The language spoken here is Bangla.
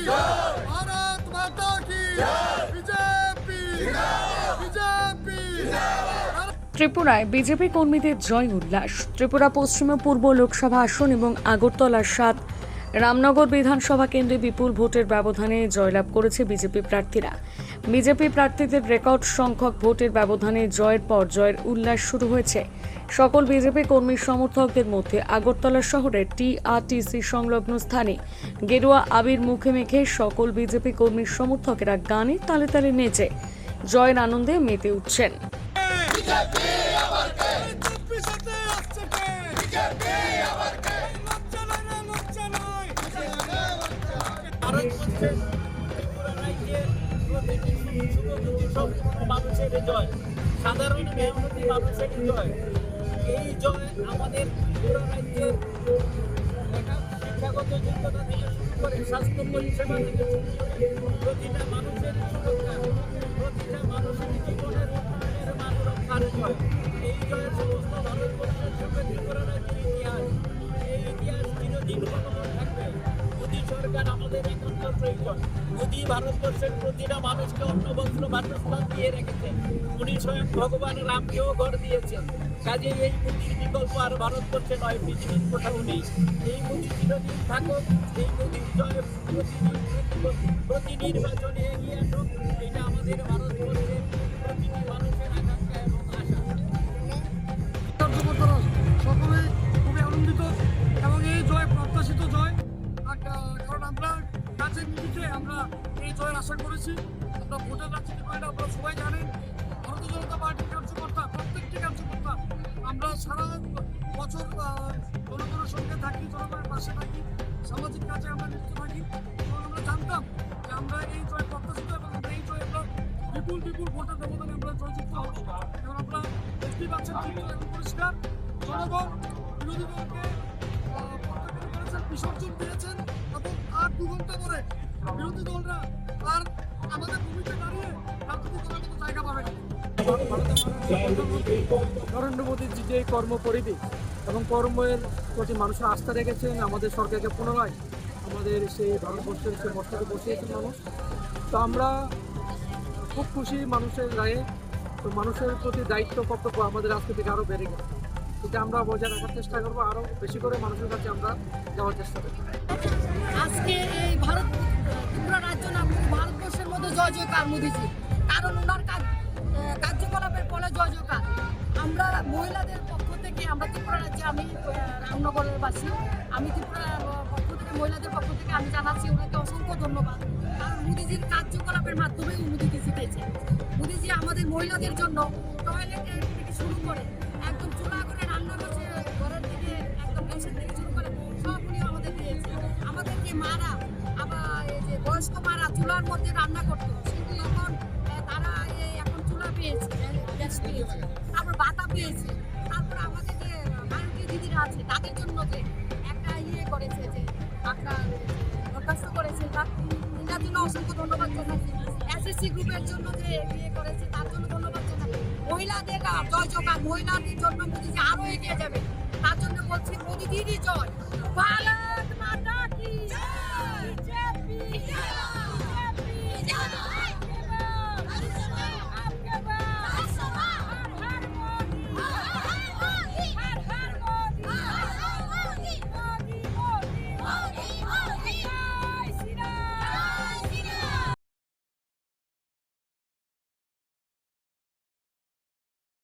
भारत माता की बीजेपी बीजेपी ত্রিপুরায় বিজেপি কর্মীদের জয় উল্লাস ত্রিপুরা পশ্চিমে পূর্ব লোকসভা আসন এবং আগরতলার সাত রামনগর বিধানসভা কেন্দ্রে বিপুল ভোটের ব্যবধানে জয়লাভ করেছে বিজেপি প্রার্থীরা বিজেপি প্রার্থীদের রেকর্ড সংখ্যক ভোটের ব্যবধানে জয়ের পর জয়ের উল্লাস শুরু হয়েছে। সকল বিজেপি কর্মী সমর্থকদের মধ্যে আগরতলা শহরের টিআরটিসি সংলগ্ন স্থানে গেরুয়া আবির মুখে মেখে সকল বিজেপি কর্মী সমর্থকেরা গানে তালে তালে নেচে, জয়ের আনন্দে মেতে উঠছেন। চব্বিশেতে আসছে মানুষের জয় সাধারণ মেহনতি মানুষের জয় এই জয় আমাদের ত্রিপুরা রাজ্যের শিক্ষাগত যোগ্যতা থেকে শুরু করে স্বাস্থ্য পরিষেবা থেকে প্রতিটা মানুষের সুরক্ষা প্রতিটা মানুষের জীবনের উন্নয়নের মান রক্ষার জয় প্রয়োজন মোদী ভারতবর্ষের প্রতিটা মানুষকে অন্ন বস্ত্র বাসস্থান দিয়ে রেখেছেন উনি স্বয়ং ভগবান রামকেও ঘর দিয়েছেন। কাজে এই মোদীর বিকল্প আর ভারতবর্ষে নয়, পৃথিবীর কোথাও নেই। এই মোদী চিরদিন থাকুক, এই মোদীর জয় প্রতি নির্বাচনে এগিয়ে আসুক, এটা আমাদের ভারতবর্ষের প্রতিটি মানুষের কাজের নিরিখে আমরা এই জয়ের আশা করেছি। আমরা ভোটের রাজনীতি করি আপনারা সবাই জানেন, ভারতীয় জনতা পার্টির কার্যকর্তা, প্রত্যেকটি কার্যকর্তা, আমরা সারা বছর জনগণের সঙ্গে থাকি, জনগণের পাশে থাকি, সামাজিক কাজে আমরা লিপ্ত থাকি। এবং আমরা জানতাম যে আমরা এই জয় প্রত্যাশিত এবং আমরা এই জয় আমরা বিপুল বিপুল ভোটের ব্যবধানে আমরা জয়যুক্ত হব এবং আমরা দেখতেই পাচ্ছেন এবং পরিষ্কার। জনগণ, বিরোধী দলকে বিসর্জন দিয়েছেন। দু ঘণ্টা পরে বিরোধী দলরা আর আমাদের ভূমিতে দাঁড়িয়ে রাজনীতি করার মতো জায়গা পাবে নরেন্দ্র মোদীর যে কর্মপরিধি এবং কর্মের প্রতি মানুষের আস্থা রেখেছেন আমাদের সরকারকে পুনরায়, আমাদের সেই ভারতবর্ষের সেই মস্তকে বসিয়েছেন মানুষ। তো আমরা খুব খুশি মানুষের রায়ে তো মানুষের প্রতি দায়িত্ব কর্তব্য আমাদের থেকে আরও বেড়ে গেছে। এটা আমরা বজায় রাখার চেষ্টা করব আরও বেশি করে মানুষের কাছে আমরা যাওয়ার চেষ্টা করব। আজকে এই ভারত, ত্রিপুরা রাজ্য না, পুরো ভারতবর্ষের মধ্যে জয় জয়কার মোদীজি। কারণ ওনার কাজ কার্যকলাপের ফলে জয় জয়কার। আমরা মহিলাদের পক্ষ থেকে, আমরা ত্রিপুরা রাজ্যে আমি রামনগরের বাসী। আমি ত্রিপুরা পক্ষ থেকে, মহিলাদের পক্ষ থেকে আমি জানাচ্ছি ওনাকে অসংখ্য ধন্যবাদ। কারণ মোদীজির কার্যকলাপের মাধ্যমে মোদীজি জিতেছে মোদীজি আমাদের মহিলাদের জন্য টয়লেটের থেকে শুরু করে, একদম চুলা করে ঘরের শুরু করে আবার এই যে বয়স্ক মারা চুলার মধ্যে রান্না করতো এখন তারা এখন চুলা পেয়েছে গ্যাস পেয়েছে তারপর বাতা পেয়েছে তারপর দিদিরা আছে তাদের জন্য যে একটা ইয়ে করেছে যে করেছে তার জন্য অসংখ্য ধন্যবাদ জানাচ্ছি। এসএসসি গ্রুপের জন্য যে ইয়ে করেছে তার জন্য ধন্যবাদ জানাই মহিলাদের জয় জোগান মহিলাদের জন্য মোদিজি আরও এগিয়ে যাবে তার জন্য বলছি মোদিজিরই জয়। ভালো